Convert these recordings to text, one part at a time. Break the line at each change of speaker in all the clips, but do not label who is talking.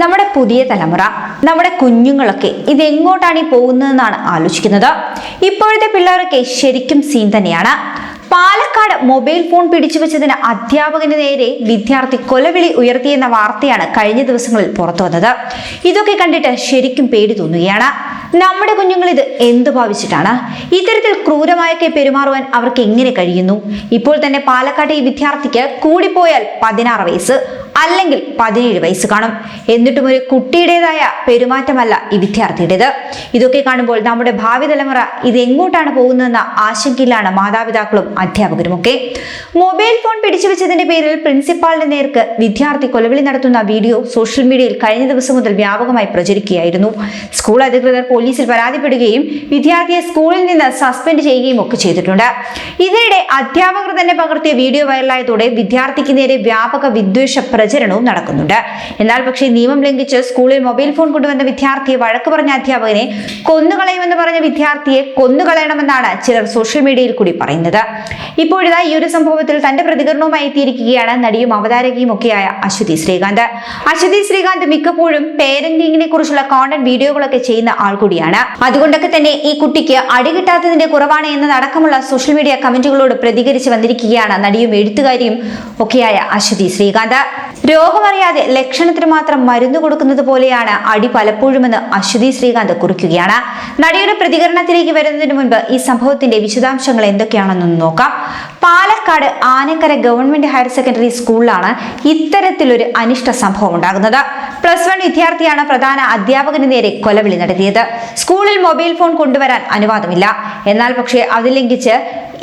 നമ്മുടെ പുതിയ തലമുറ നമ്മുടെ കുഞ്ഞുങ്ങളൊക്കെ ഇതെങ്ങോട്ടാണ് ഈ പോകുന്നതെന്നാണ് ആലോചിക്കുന്നത്. ഇപ്പോഴത്തെ പിള്ളേരൊക്കെ ശരിക്കും സീൻ തന്നെയാണ്. പാലക്കാട് മൊബൈൽ ഫോൺ പിടിച്ചു വെച്ചതിന് അധ്യാപകന് നേരെ വിദ്യാർത്ഥി കൊലവിളി ഉയർത്തിയെന്ന വാർത്തയാണ് കഴിഞ്ഞ ദിവസങ്ങളിൽ പുറത്തു വന്നത്. ഇതൊക്കെ കണ്ടിട്ട് ശരിക്കും പേടി തോന്നുകയാണ്. നമ്മുടെ കുഞ്ഞുങ്ങൾ ഇത് എന്ത് ഭാവിച്ചിട്ടാണ്? ഇത്തരത്തിൽ ക്രൂരമായൊക്കെ പെരുമാറുവാൻ അവർക്ക് എങ്ങനെ കഴിയുന്നു? ഇപ്പോൾ തന്നെ പാലക്കാട്ടെ ഈ വിദ്യാർത്ഥിക്ക് കൂടിപ്പോയാൽ പതിനാറ് വയസ്സ്. അല്ലെങ്കിൽ പതിനേഴ് വയസ്സ് കാണും. എന്നിട്ടും ഒരു കുട്ടിയുടേതായ പെരുമാറ്റമല്ല ഈ വിദ്യാർത്ഥിയുടേത്. ഇതൊക്കെ കാണുമ്പോൾ നമ്മുടെ ഭാവി തലമുറ ഇത് എങ്ങോട്ടാണ് പോകുന്നതെന്ന ആശങ്കയിലാണ് മാതാപിതാക്കളും അധ്യാപകരുമൊക്കെ. മൊബൈൽ ഫോൺ പിടിച്ചു വെച്ചതിന്റെ പേരിൽ പ്രിൻസിപ്പാളിന്റെ നേർക്ക് വിദ്യാർത്ഥി കൊലവിളി നടത്തുന്ന വീഡിയോ സോഷ്യൽ മീഡിയയിൽ കഴിഞ്ഞ ദിവസം മുതൽ വ്യാപകമായി പ്രചരിക്കുകയായിരുന്നു. സ്കൂൾ അധികൃതർ പോലീസിൽ പരാതിപ്പെടുകയും വിദ്യാർത്ഥിയെ സ്കൂളിൽ നിന്ന് സസ്പെൻഡ് ചെയ്യുകയും ഒക്കെ ചെയ്തിട്ടുണ്ട്. ഇതിനിടെ അധ്യാപകർ തന്നെ പകർത്തിയ വീഡിയോ വൈറലായതോടെ വിദ്യാർത്ഥിക്ക് നേരെ വ്യാപക വിദ്വേഷ പ്രചരണവും നടക്കുന്നുണ്ട്. എന്നാൽ പക്ഷേ നിയമം ലംഘിച്ച് സ്കൂളിൽ മൊബൈൽ ഫോൺ കൊണ്ടുവന്ന വിദ്യാർത്ഥിയെ വഴക്ക് പറഞ്ഞ അധ്യാപകനെ കൊന്നുകളയുമെന്ന് പറഞ്ഞ വിദ്യാർത്ഥിയെ കൊന്നുകളയണമെന്നാണ് ചിലർ സോഷ്യൽ മീഡിയയിൽ കൂടി പറയുന്നത്. ഇപ്പോഴിതാ ഈ ഒരു സംഭവത്തിൽ തന്റെ പ്രതികരണവുമായി എത്തിയിരിക്കുകയാണ് നടിയും അവതാരകയും ഒക്കെയായ അശ്വതി ശ്രീകാന്ത്. അശ്വതി ശ്രീകാന്ത് മിക്കപ്പോഴും പേരന്റിങ്ങിനെ കുറിച്ചുള്ള കോണ്ടന്റ് വീഡിയോകളൊക്കെ ചെയ്യുന്ന ആൾ കൂടിയാണ്. അതുകൊണ്ടൊക്കെ തന്നെ ഈ കുട്ടിക്ക് അടി കിട്ടാത്തതിന്റെ കുറവാണ് എന്നതടക്കമുള്ള സോഷ്യൽ മീഡിയ കമന്റുകളോട് പ്രതികരിച്ച് വന്നിരിക്കുകയാണ് നടിയും എഴുത്തുകാരിയും ഒക്കെയായ അശ്വതി ശ്രീകാന്ത്. രോഗമറിയാതെ ലക്ഷണത്തിന് മാത്രം മരുന്ന് കൊടുക്കുന്നത് പോലെയാണ് അടി പലപ്പോഴുമെന്ന് അശ്വതി ശ്രീകാന്ത് കുറിക്കുകയാണ്. നടിയുടെ പ്രതികരണത്തിലേക്ക് വരുന്നതിന് മുൻപ് ഈ സംഭവത്തിന്റെ വിശദാംശങ്ങൾ എന്തൊക്കെയാണെന്നൊന്ന് നോക്കാം. Palakkad Anakkara government higher secondary സ്കൂളിലാണ് ഇത്തരത്തിലൊരു അനിഷ്ട സംഭവം ഉണ്ടാകുന്നത്. പ്ലസ് വൺ വിദ്യാർത്ഥിയാണ് പ്രധാന അധ്യാപകന് നേരെ കൊലവിളി നടത്തിയത്. സ്കൂളിൽ മൊബൈൽ ഫോൺ കൊണ്ടുവരാൻ അനുവാദമില്ല. എന്നാൽ പക്ഷേ അത് ലംഘിച്ച്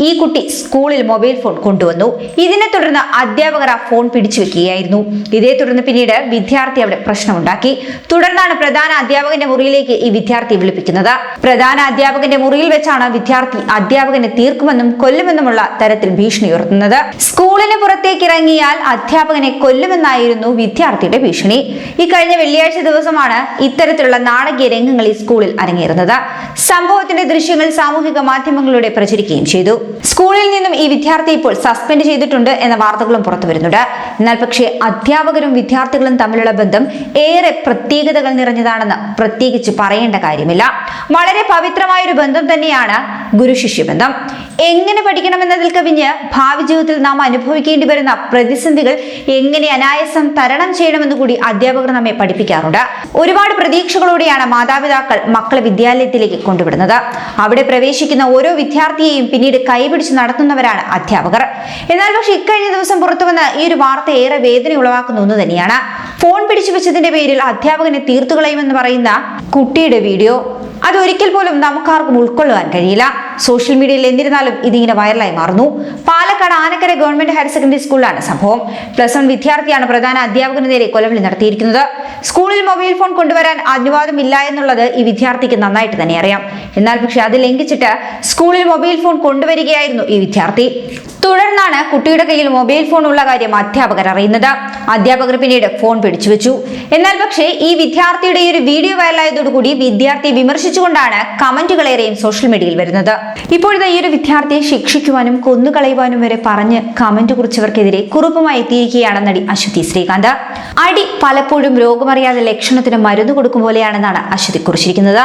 ഈ കുട്ടി സ്കൂളിൽ മൊബൈൽ ഫോൺ കൊണ്ടുവന്നു. ഇതിനെ തുടർന്ന് അധ്യാപകർ ആ ഫോൺ പിടിച്ചു വെക്കുകയായിരുന്നു. ഇതേ തുടർന്ന് പിന്നീട് വിദ്യാർത്ഥി അവിടെ പ്രശ്നമുണ്ടാക്കി. തുടർന്നാണ് പ്രധാന അധ്യാപകന്റെ മുറിയിലേക്ക് ഈ വിദ്യാർത്ഥി വിളിപ്പിക്കുന്നത്. പ്രധാന അധ്യാപകന്റെ മുറിയിൽ വെച്ചാണ് വിദ്യാർത്ഥി അധ്യാപകനെ തീർക്കുമെന്നും കൊല്ലുമെന്നുമുള്ള തരത്തിൽ ഭീഷണി ഉയർത്തുന്നത് സ്കൂളിന് പുറത്തേക്ക് ഇറങ്ങിയാൽ അധ്യാപകനെ കൊല്ലുമെന്നായിരുന്നു വിദ്യാർത്ഥിയുടെ ഭീഷണി. ഈ കഴിഞ്ഞ വെള്ളിയാഴ്ച ദിവസമാണ് ഇത്തരത്തിലുള്ള നാടകീയ രംഗങ്ങൾ ഈ സ്കൂളിൽ അരങ്ങേറുന്നത്. സംഭവത്തിന്റെ ദൃശ്യങ്ങൾ സാമൂഹിക മാധ്യമങ്ങളിലൂടെ പ്രചരിക്കുകയും ചെയ്തു. സ്കൂളിൽ നിന്നും ഈ വിദ്യാർത്ഥി ഇപ്പോൾ സസ്പെൻഡ് ചെയ്തിട്ടുണ്ട് എന്ന വാർത്തകളും പുറത്തു വരുന്നുണ്ട്. എന്നാൽ പക്ഷേ അധ്യാപകരും വിദ്യാർത്ഥികളും തമ്മിലുള്ള ബന്ധം ഏറെ പ്രത്യേകതകൾ നിറഞ്ഞതാണെന്ന് പ്രത്യേകിച്ച് പറയേണ്ട കാര്യമില്ല. വളരെ പവിത്രമായ ഒരു ബന്ധം തന്നെയാണ് ഗുരു ശിഷ്യ ബന്ധം. എങ്ങനെ പഠിക്കണമെന്നതിൽ കവിഞ്ഞ് ഭാവി ജീവിതത്തിൽ നാം അനുഭവിക്കേണ്ടി വരുന്ന പ്രതിസന്ധികൾ എങ്ങനെ അനായാസം തരണം ചെയ്യണമെന്ന് കൂടി അധ്യാപകർ നമ്മെ പഠിപ്പിക്കാറുണ്ട്. ഒരുപാട് പ്രതീക്ഷകളോടെയാണ് മാതാപിതാക്കൾ മക്കളെ വിദ്യാലയത്തിലേക്ക് കൊണ്ടുവിടുന്നത്. അവിടെ പ്രവേശിക്കുന്ന ഓരോ വിദ്യാർത്ഥിയെയും പിന്നീട് കൈപിടിച്ച് നടത്തുന്നവരാണ് അധ്യാപകർ. എന്നാൽ പക്ഷെ ഇക്കഴിഞ്ഞ ദിവസം പുറത്തു വന്ന ഈ ഒരു വാർത്ത ഏറെ വേദന ഉളവാക്കുന്ന ഒന്ന് തന്നെയാണ്. ഫോൺ പിടിച്ചു വെച്ചതിന്റെ പേരിൽ അധ്യാപകനെ തീർത്തുകളയുമെന്ന് പറയുന്ന കുട്ടിയുടെ വീഡിയോ അത് ഒരിക്കൽ പോലും നമുക്കാർക്കും ഉൾക്കൊള്ളുവാൻ കഴിയില്ല. സോഷ്യൽ മീഡിയയിൽ എന്നിരുന്നാലും ഇതിങ്ങനെ വൈറലായി മാറുന്നു. Palakkad Anakkara government higher secondary സ്കൂളിലാണ് സംഭവം. പ്ലസ് വൺ വിദ്യാർത്ഥിയാണ് പ്രധാന അധ്യാപകന് നേരെ കൊലവിളി നടത്തിയിരിക്കുന്നത്. സ്കൂളിൽ മൊബൈൽ ഫോൺ കൊണ്ടുവരാൻ അനുവാദമില്ല എന്നുള്ളത് ഈ വിദ്യാർത്ഥിക്ക് നന്നായിട്ട് തന്നെ അറിയാം. എന്നാൽ പക്ഷെ അത് ലംഘിച്ചിട്ട് സ്കൂളിൽ മൊബൈൽ ഫോൺ കൊണ്ടുവരികയായിരുന്നു ഈ വിദ്യാർത്ഥി. തുടർന്നാണ് കുട്ടിയുടെ കയ്യിൽ മൊബൈൽ ഫോൺ ഉള്ള കാര്യം അധ്യാപകർ അറിയുന്നത്. അധ്യാപകർ പിന്നീട് ഫോൺ പിടിച്ചു വെച്ചു. എന്നാൽ പക്ഷേ ഈ വിദ്യാർത്ഥിയുടെ ഈ ഒരു വീഡിയോ വൈറലായതോടുകൂടി വിദ്യാർത്ഥിയെ വിമർശിച്ചുകൊണ്ടാണ് കമന്റുകളേറെയും സോഷ്യൽ മീഡിയയിൽ വരുന്നത്. ഇപ്പോഴത്തെ ഈ ഒരു വിദ്യാർത്ഥിയെ ശിക്ഷിക്കുവാനും കൊന്നുകളയുവാനും വരെ പറഞ്ഞ് കമന്റ് കുറിച്ചവർക്കെതിരെ കുറിപ്പുമായി എത്തിയിരിക്കുകയാണ് നടി അശ്വതി ശ്രീകാന്ത്. അടി പലപ്പോഴും രോഗമറിയാതെ ലക്ഷണത്തിന് മരുന്ന് കൊടുക്കും പോലെയാണെന്നാണ് അശ്വതി കുറിച്ചിരിക്കുന്നത്.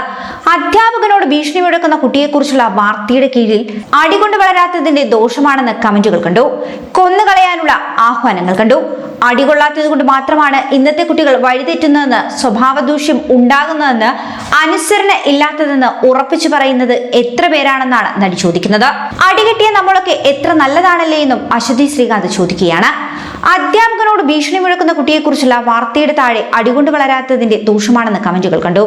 അധ്യാപകനോട് ഭീഷണി മുഴക്കുന്ന കുട്ടിയെക്കുറിച്ചുള്ള വാർത്തയുടെ കീഴിൽ അടികൊണ്ട് വളരാത്തതിന്റെ ദോഷമാണെന്ന് കമന്റുകൾ കണ്ടു. കൊന്നുകളയാനുള്ള ആഹ്വാനങ്ങൾ കണ്ടു. അടികൊള്ളാത്തത് കൊണ്ട് മാത്രമാണ് ഇന്നത്തെ കുട്ടികൾ വഴിതെറ്റുന്നതെന്ന് സ്വഭാവദൂഷ്യം ഉണ്ടാകുന്നതെന്ന് അനുസരണ ഇല്ലാത്തതെന്ന് ഉറപ്പിച്ചു പറയുന്നത് എത്ര പേരാണെന്നാണ് നടി ചോദിക്കുന്നത്. അടികിട്ടിയ നമ്മളൊക്കെ എത്ര നല്ലതാണല്ലേ എന്നും അശ്വതി ശ്രീകാന്ത് ചോദിക്കുകയാണ്. അധ്യാപകനോട് ഭീഷണി മുഴക്കുന്ന കുട്ടിയെക്കുറിച്ചുള്ള വാർത്തയുടെ താഴെ അടികൊണ്ട് വളരാത്തതിന്റെ ദൂഷ്യമാണെന്ന് കമന്റുകൾ കണ്ടു.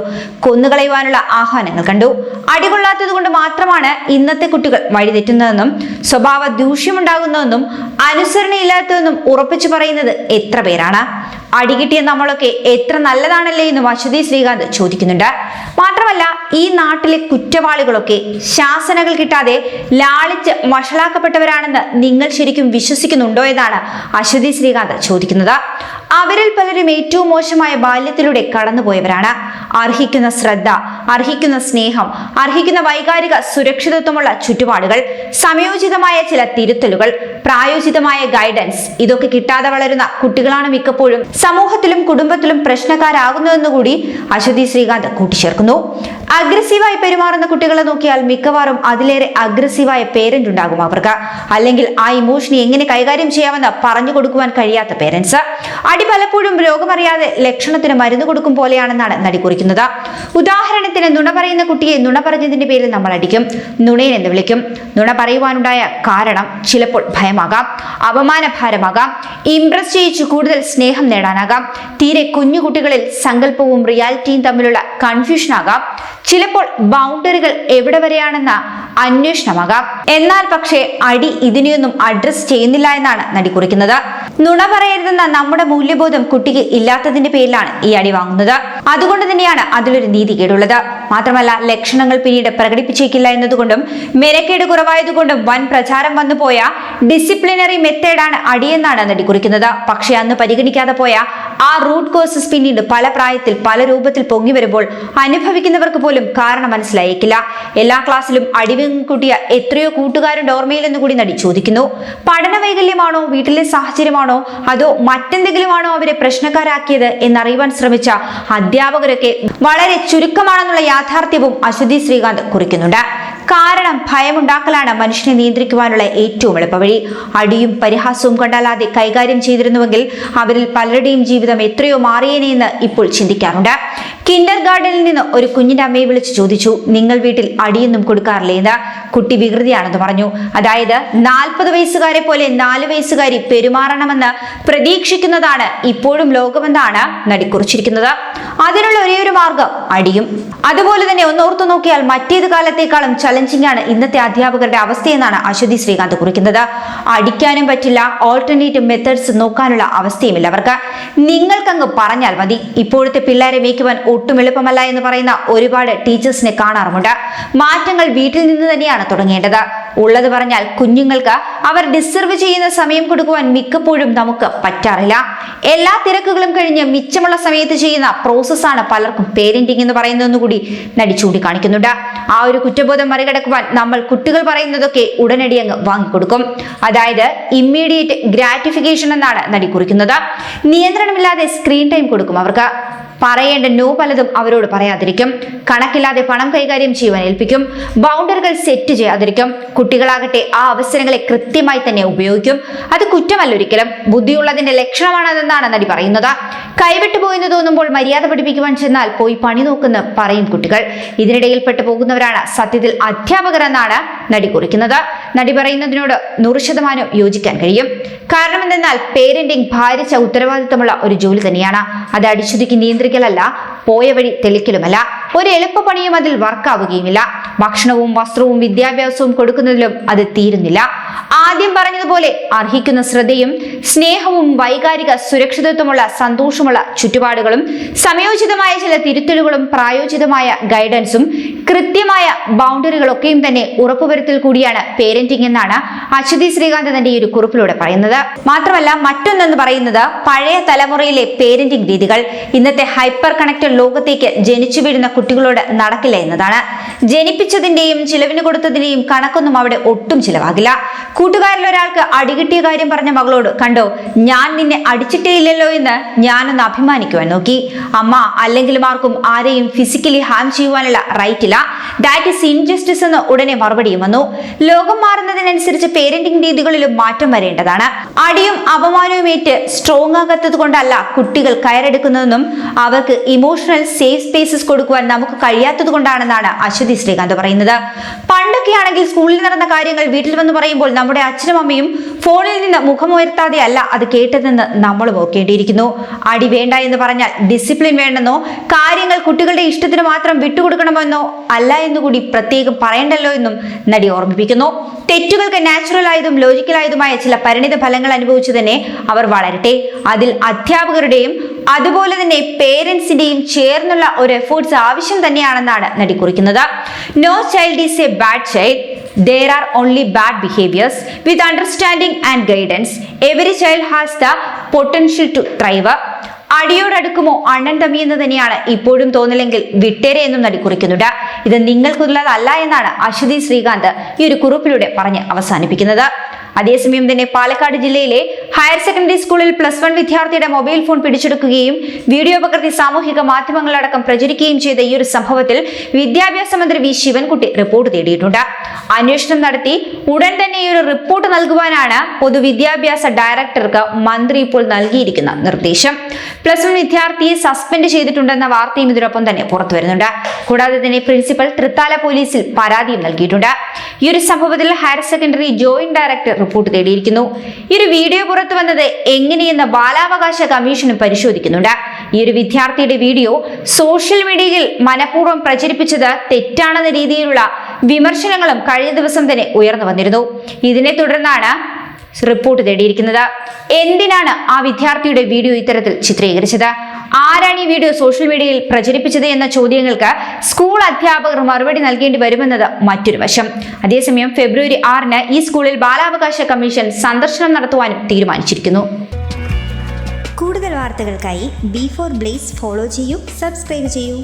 കൊന്നുകളയുവാനുള്ള ആഹ്വാനങ്ങൾ കണ്ടു. അടികൊള്ളാത്തത് കൊണ്ട് മാത്രമാണ് ഇന്നത്തെ കുട്ടികൾ വഴിതെറ്റുന്നതെന്നും സ്വഭാവ ദൂഷ്യമുണ്ടാകുന്നതെന്നും അനുസരണയില്ലാത്തതെന്നും ഉറപ്പിച്ചു പറയുന്നത് എത്ര പേരാണ്? അടികിട്ടിയ നമ്മളൊക്കെ എത്ര നല്ലതാണല്ലേ എന്ന് വശതി ശ്രീകാന്ത് ചോദിക്കുന്നുണ്ട്. മാത്രമല്ല ഈ നാട്ടിലെ കുറ്റവാളികളൊക്കെ ശാസനകൾ കിട്ടാതെ ലാളിച്ച് വഷളാക്കപ്പെട്ടവരാണെന്ന് നിങ്ങൾ ശരിക്കും വിശ്വസിക്കുന്നുണ്ടോ എന്നാണ് അശ്വതി ശ്രീകാന്ത് ചോദിക്കുന്നത്. അവരിൽ പലരും ഏറ്റവും മോശമായ ബാല്യത്തിലൂടെ കടന്നുപോയവരാണ്. അർഹിക്കുന്ന ശ്രദ്ധ അർഹിക്കുന്ന സ്നേഹം അർഹിക്കുന്ന വൈകാരിക സുരക്ഷിതത്വമുള്ള ചുറ്റുപാടുകൾ സമയോചിതമായ ചില തിരുത്തലുകൾ പ്രായോജിതമായ ഗൈഡൻസ് ഇതൊക്കെ കിട്ടാതെ വളരുന്ന കുട്ടികളാണ് മിക്കപ്പോഴും. സമൂഹത്തിലും കുടുംബത്തിലും പ്രശ്നക്കാരാകുന്നതെന്ന് കൂടി അശ്വതി ശ്രീകാന്ത് കൂട്ടിച്ചേർക്കുന്നു. അഗ്രസീവായി പെരുമാറുന്ന കുട്ടികളെ നോക്കിയാൽ മിക്കവാറും അതിലേറെ അഗ്രസീവായ പേരന്റ് ഉണ്ടാകും അവർക്ക്. അല്ലെങ്കിൽ ആ ഇമോഷനെ എങ്ങനെ കൈകാര്യം ചെയ്യാമെന്ന് പറഞ്ഞു കൊടുക്കുവാൻ കഴിയാത്ത പേരൻസ് അടി പലപ്പോഴും രോഗമറിയാതെ ലക്ഷണത്തിന് മരുന്ന് കൊടുക്കും പോലെയാണെന്നാണ് നടി കുറിക്കുന്നത്. ഉദാഹരണത്തിന് നുണ പറയുന്ന കുട്ടിയെ നുണ പറഞ്ഞതിന്റെ പേരിൽ നമ്മൾ അടിക്കും. നുണയൻ എന്ന് വിളിക്കും? നുണ പറയുവാനുണ്ടായ കാരണം ചിലപ്പോൾ ഭയമാകാം അപമാനഭാരമാകാം. ഇംപ്രസ് ചെയ്യിച്ച് കൂടുതൽ സ്നേഹം നേടാനാകാം. തീരെ കുഞ്ഞുകുട്ടികളിൽ സങ്കല്പവും റിയാലിറ്റിയും തമ്മിലുള്ള കൺഫ്യൂഷൻ ആകാം ചിലപ്പോൾ ബൗണ്ടറികൾ എവിടെ വരെയാണെന്ന അന്വേഷണമാകാം. എന്നാൽ പക്ഷേ അടി ഇതിനെയൊന്നും അഡ്രസ് ചെയ്യുന്നില്ല എന്നാണ് നടി കുറിക്കുന്നത് നുണ പറയരുതെന്ന നമ്മുടെ മൂല്യബോധം കുട്ടിക്ക് ഇല്ലാത്തതിന്റെ പേരിലാണ് ഈ അടി വാങ്ങുന്നത്. അതുകൊണ്ട് തന്നെയാണ് അതിലൊരു നീതികേടുള്ളത് മാത്രമല്ല ലക്ഷണങ്ങൾ പിന്നീട് പ്രകടിപ്പിച്ചേക്കില്ല എന്നതുകൊണ്ടും മെരക്കേട് കുറവായതുകൊണ്ടും വൻ പ്രചാരം വന്നുപോയ ഡിസിപ്ലിനറി മെത്തേഡാണ് അടിയെന്നാണ് നടി കുറിക്കുന്നത്. പക്ഷേ അന്ന് പരിഗണിക്കാതെ പോയ ആ റൂട്ട് കോസസ് പിന്നീട് പല പ്രായത്തിൽ പല രൂപത്തിൽ പൊങ്ങി വരുമ്പോൾ അനുഭവിക്കുന്നവർക്ക് പോലും കാരണം മനസ്സിലായേക്കില്ല. എല്ലാ ക്ലാസ്സിലും അടിവെങ്കുട്ടിയ എത്രയോ കൂട്ടുകാരുടെ ഓർമ്മയിൽ നിന്ന് കൂടി നടി ചോദിക്കുന്നു. പഠന വൈകല്യമാണോ? വീട്ടിലെ സാഹചര്യമാണോ? അതോ മറ്റെന്തെങ്കിലുമാണോ അവരെ പ്രശ്നക്കാരാക്കിയത് എന്നറിയുവാൻ ശ്രമിച്ച അധ്യാപകരൊക്കെ വളരെ ചുരുക്കമാണെന്നുള്ള യാഥാർത്ഥ്യവും അശ്വതി ശ്രീകാന്ത് കുറിക്കുന്നുണ്ട്. കാരണം ഭയമുണ്ടാക്കലാണ് മനുഷ്യനെ നിയന്ത്രിക്കുവാനുള്ള ഏറ്റവും എളുപ്പവഴി അടിയും പരിഹാസവും കണ്ടാലാതെ കൈകാര്യം ചെയ്തിരുന്നുവെങ്കിൽ അവരിൽ പലരുടെയും ജീവിതം എത്രയോ മാറിയേനെ എന്ന് ഇപ്പോൾ ചിന്തിക്കാറുണ്ട്. കിൻഡർ ഗാർഡനിൽ നിന്ന് ഒരു കുഞ്ഞിന്റെ അമ്മയെ വിളിച്ച് ചോദിച്ചു നിങ്ങൾ വീട്ടിൽ അടിയൊന്നും കൊടുക്കാറില്ലേ? എന്ന് കുട്ടി വികൃതിയാണെന്ന് പറഞ്ഞു. അതായത് നാൽപ്പത് വയസ്സുകാരെ പോലെ നാല് വയസ്സുകാരി പെരുമാറണമെന്ന് പ്രതീക്ഷിക്കുന്നതാണ് ഇപ്പോഴും ലോകമെന്നാണ് നടി കുറിച്ചിരിക്കുന്നത്. അതിനുള്ള ഒരേയൊരു മാർഗം അടിയും. അതുപോലെ തന്നെ ഒന്നോർത്തു നോക്കിയാൽ മറ്റേത് കാലത്തേക്കാളും ചലഞ്ചിങ് ആണ് ഇന്നത്തെ അധ്യാപകരുടെ അവസ്ഥയെന്നാണ് അശ്വതി ശ്രീകാന്ത് കുറിക്കുന്നത്. അടിക്കാനും പറ്റില്ല ഓൾട്ടർനേറ്റീവ് മെത്തേഡ്സ് നോക്കാനുള്ള അവസ്ഥയുമില്ല അവർക്ക്. നിങ്ങൾക്കങ്ങ് പറഞ്ഞാൽ മതി. ഇപ്പോഴത്തെ പിള്ളേരെ മേയ്ക്കുവാൻ ഒട്ടും എളുപ്പമല്ല എന്ന് പറയുന്ന ഒരുപാട് ടീച്ചേഴ്സിനെ കാണാറുമുണ്ട്. മാറ്റങ്ങൾ വീട്ടിൽ നിന്ന് തന്നെയാണ് തുടങ്ങേണ്ടത്. ഉള്ളത് പറഞ്ഞാൽ കുഞ്ഞുങ്ങൾക്ക് അവർ ഡിസർവ് ചെയ്യുന്ന സമയം കൊടുക്കുവാൻ മിക്കപ്പോഴും നമുക്ക് പറ്റാറില്ല. എല്ലാ തിരക്കുകളും കഴിഞ്ഞ് മിച്ചമുള്ള സമയത്ത് ചെയ്യുന്ന പ്രോസസ്സാണ് പലർക്കും പേരന്റിംഗ് എന്ന് പറയുന്നതെന്ന് കൂടി നടി ചൂണ്ടിക്കാണിക്കുന്നുണ്ട് ആ ഒരു കുറ്റബോധം മറികടക്കുവാൻ നമ്മൾ കുട്ടികൾ പറയുന്നതൊക്കെ ഉടനടി അങ്ങ് വാങ്ങിക്കൊടുക്കും. അതായത് ഇമ്മീഡിയറ്റ് ഗ്രാറ്റിഫിക്കേഷൻ എന്നാണ് നടി കുറിക്കുന്നത്. നിയന്ത്രണമില്ലാതെ സ്ക്രീൻ ടൈം കൊടുക്കും അവർക്ക്. പറയേണ്ട നോ പലതും അവരോട് പറയാതിരിക്കും. കണക്കില്ലാതെ പണം കൈകാര്യം ചെയ്യുവാൻ ഏൽപ്പിക്കും. ബൗണ്ടറികൾ സെറ്റ് ചെയ്യാതിരിക്കും. കുട്ടികളാകട്ടെ ആ അവസരങ്ങളെ കൃത്യമായി തന്നെ ഉപയോഗിക്കും. അത് കുറ്റമല്ല ഒരിക്കലും. ബുദ്ധിയുള്ളതിന്റെ ലക്ഷണമാണതെന്നാണ് നടി പറയുന്നത്. കൈവിട്ടു പോയെന്ന് തോന്നുമ്പോൾ മര്യാദ പഠിപ്പിക്കുവാൻ ചെന്നാൽ പോയി പണി നോക്കുന്ന പറയും കുട്ടികൾ. ഇതിനിടയിൽ പെട്ടു പോകുന്നവരാണ് സത്യത്തിൽ അധ്യാപകർ എന്നാണ് നടി കുറിക്കുന്നത്. നടി പറയുന്നതിനോട് നൂറ് ശതമാനം യോജിക്കാൻ കഴിയും. കാരണം എന്തെന്നാൽ പേരന്റിംഗ് ഭാരിച്ച ഉത്തരവാദിത്തമുള്ള ഒരു ജോലി തന്നെയാണ്. അത് അടിച്ചുതുക്കി നിയന്ത്രിക്കലല്ല പോയ വഴി തെളിക്കലുമല്ല. ഒരു എളുപ്പ പണിയും അതിൽ വർക്കാവുകയുമില്ല. ഭക്ഷണവും വസ്ത്രവും വിദ്യാഭ്യാസവും കൊടുക്കുന്നതിലും അത് തീരുന്നില്ല. ആദ്യം പറഞ്ഞതുപോലെ അർഹിക്കുന്ന ശ്രദ്ധയും സ്നേഹവും വൈകാരിക സുരക്ഷിതത്വമുള്ള സന്തോഷമുള്ള ചുറ്റുപാടുകളും സമയോചിതമായ ചില തിരുത്തലുകളും പ്രായോജിതമായ ഗൈഡൻസും കൃത്യമായ ബൗണ്ടറികളൊക്കെയും തന്നെ ഉറപ്പുവരുത്തൽ കൂടിയാണ് പേരന്റിംഗ് എന്നാണ് അശ്വതി ശ്രീകാന്ത് തന്റെ ഈ ഒരു കുറിപ്പിലൂടെ പറയുന്നത്. മാത്രമല്ല മറ്റൊന്നെന്ന് പറയുന്നത് പഴയ തലമുറയിലെ പേരന്റിംഗ് രീതികൾ. ഇന്നത്തെ ഹൈപ്പർ കണക്റ്റഡ് ലോകത്തേക്ക് ജനിച്ചു വീഴുന്ന കുട്ടികളോട് നടക്കില്ല എന്നതാണ്. ജനിപ്പിച്ചതിന്റെയും ചിലവിന് കൊടുത്തതിന്റെയും കണക്കൊന്നും അവിടെ ഒട്ടും ചിലവാകില്ല. കൂട്ടുകാരിൽ ഒരാൾക്ക് അടികിട്ടിയ കാര്യം പറഞ്ഞ മകളോട് കണ്ടോ ഞാൻ നിന്നെ അടിച്ചിട്ടേ ഇല്ലല്ലോ എന്ന് ഞാനൊന്ന് അഭിമാനിക്കുവാൻ നോക്കി. അമ്മ അല്ലെങ്കിലും ആർക്കും ആരെയും ഫിസിക്കലി ഹാം ചെയ്യുവാനുള്ള റൈറ്റ് ഇല്ല ദാറ്റ് ഇസ് ഇൻജസ്റ്റിസ് എന്ന് ഉടനെ മറുപടിയും വന്നു. ലോകം മാറുന്നതിനനുസരിച്ച് പേരന്റിംഗ് രീതികളിലും മാറ്റം വരേണ്ടതാണ്. അടിയും അപമാനവും ഏറ്റ് സ്ട്രോങ് ആകാത്തത് കൊണ്ടല്ല കുട്ടികൾ കയറെടുക്കുന്നതെന്നും അവർക്ക് ഇമോഷണൽ സേഫ് സ്പേസസ് കൊടുക്കുവാൻ നമുക്ക് കഴിയാത്തത് കൊണ്ടാണെന്നാണ് അശ്വതി ശ്രീകാന്ത് പറയുന്നത്. പണ്ടൊക്കെയാണെങ്കിൽ സ്കൂളിൽ നടന്ന കാര്യങ്ങൾ വീട്ടിൽ വന്ന് പറയുമ്പോൾ നമ്മുടെ അച്ഛനും അമ്മയും ഫോണിൽ നിന്ന് മുഖമുയർത്താതെ അല്ല അത് കേട്ടതെന്ന് നമ്മൾ ഓർക്കേണ്ടിയിരിക്കുന്നു. അടി വേണ്ട എന്ന് പറഞ്ഞാൽ ഡിസിപ്ലിൻ വേണ്ടെന്നോ കാര്യങ്ങൾ കുട്ടികളുടെ ഇഷ്ടത്തിന് മാത്രം വിട്ടുകൊടുക്കണമെന്നോ അല്ല എന്നുകൂടി പ്രത്യേകം പറയണ്ടല്ലോ എന്നും നടി ഓർമ്മിപ്പിക്കുന്നു. തെറ്റുകൾക്ക് നാച്ചുറൽ ആയതും ലോജിക്കലായതുമായ ചില പരിണിത ഫലങ്ങൾ അനുഭവിച്ചു തന്നെ അവർ വളരട്ടെ. അതിൽ അധ്യാപകരുടെയും അതുപോലെ തന്നെ പേരൻസിന്റെയും ചേർന്നുള്ള ഒരു എഫേർട്സ് ആവശ്യം തന്നെയാണെന്നാണ് നടി കുറിക്കുന്നത്. No child is a bad child there are only bad behaviors. With understanding and guidance every child has the potential to thrive. അടിയോടടുക്കുമോ അണ്ണൻ തമ്മി എന്ന് തന്നെയാണ് ഇപ്പോഴും തോന്നില്ലെങ്കിൽ വിട്ടേരെ എന്നും നടി കുറിക്കുന്നുണ്ട്. ഇത് നിങ്ങൾക്കുള്ളതല്ല എന്നാണ് അശ്വതി ശ്രീകാന്ത് ഈ ഒരു കുറിപ്പിലൂടെ പറഞ്ഞ് അവസാനിപ്പിക്കുന്നത്. അതേസമയം തന്നെ പാലക്കാട് ജില്ലയിലെ ഹയർ സെക്കൻഡറി സ്കൂളിൽ പ്ലസ് വൺ വിദ്യാർത്ഥിയുടെ മൊബൈൽ ഫോൺ പിടിച്ചെടുക്കുകയും വീഡിയോ പകർത്തി സാമൂഹിക മാധ്യമങ്ങളടക്കം പ്രചരിക്കുകയും ചെയ്ത ഈ ഒരു സംഭവത്തിൽ വിദ്യാഭ്യാസ മന്ത്രി വി ശിവൻകുട്ടി റിപ്പോർട്ട് തേടിയിട്ടുണ്ട്. അന്വേഷണം നടത്തി ഉടൻ തന്നെ ഈ ഒരു റിപ്പോർട്ട് നൽകുവാനാണ് പൊതുവിദ്യാഭ്യാസ ഡയറക്ടർക്ക് മന്ത്രി ഇപ്പോൾ നൽകിയിരിക്കുന്ന നിർദ്ദേശം. പ്ലസ് വൺ വിദ്യാർത്ഥിയെ സസ്പെൻഡ് ചെയ്തിട്ടുണ്ടെന്ന വാർത്തയും ഇതിനൊപ്പം തന്നെ പുറത്തു വരുന്നുണ്ട്. കൂടാതെ തന്നെ പ്രിൻസിപ്പൽ തൃത്താല പോലീസിൽ പരാതിയും നൽകിയിട്ടുണ്ട്. ഈ ഒരു സംഭവത്തിൽ higher secondary joint director report തേടിയിരിക്കുന്നു. ഈ ഒരു വീഡിയോ പുറത്തു വന്നത് എങ്ങനെയെന്ന് ബാലാവകാശ കമ്മീഷനും പരിശോധിക്കുന്നുണ്ട്. ഈ ഒരു വിദ്യാർത്ഥിയുടെ വീഡിയോ സോഷ്യൽ മീഡിയയിൽ മനഃപൂർവം പ്രചരിപ്പിച്ചത് തെറ്റാണെന്ന രീതിയിലുള്ള വിമർശനങ്ങളും കഴിഞ്ഞ ദിവസം തന്നെ ഉയർന്നു വന്നിരുന്നു. ഇതിനെ തുടർന്നാണ് റിപ്പോർട്ട് തേടിയിരിക്കുന്നത്. എന്തിനാണ് ആ വിദ്യാർത്ഥിയുടെ വീഡിയോ ഇത്തരത്തിൽ ചിത്രീകരിച്ചത്? ആരാണ് ഈ വീഡിയോ സോഷ്യൽ മീഡിയയിൽ പ്രചരിപ്പിച്ചത് എന്ന ചോദ്യങ്ങൾക്ക് സ്കൂൾ അധ്യാപകർ മറുപടി നൽകേണ്ടി വരുമെന്നത് മറ്റൊരു വശം. അതേസമയം ഫെബ്രുവരി ആറിന് ഈ സ്കൂളിൽ ബാലാവകാശ കമ്മീഷൻ സന്ദർശനം നടത്തുവാനും തീരുമാനിച്ചിരിക്കുന്നു.
കൂടുതൽ വാർത്തകൾക്കായി ബി ഫോർ ബ്ലേസ് ഫോളോ ചെയ്യൂ സബ്സ്ക്രൈബ് ചെയ്യൂ.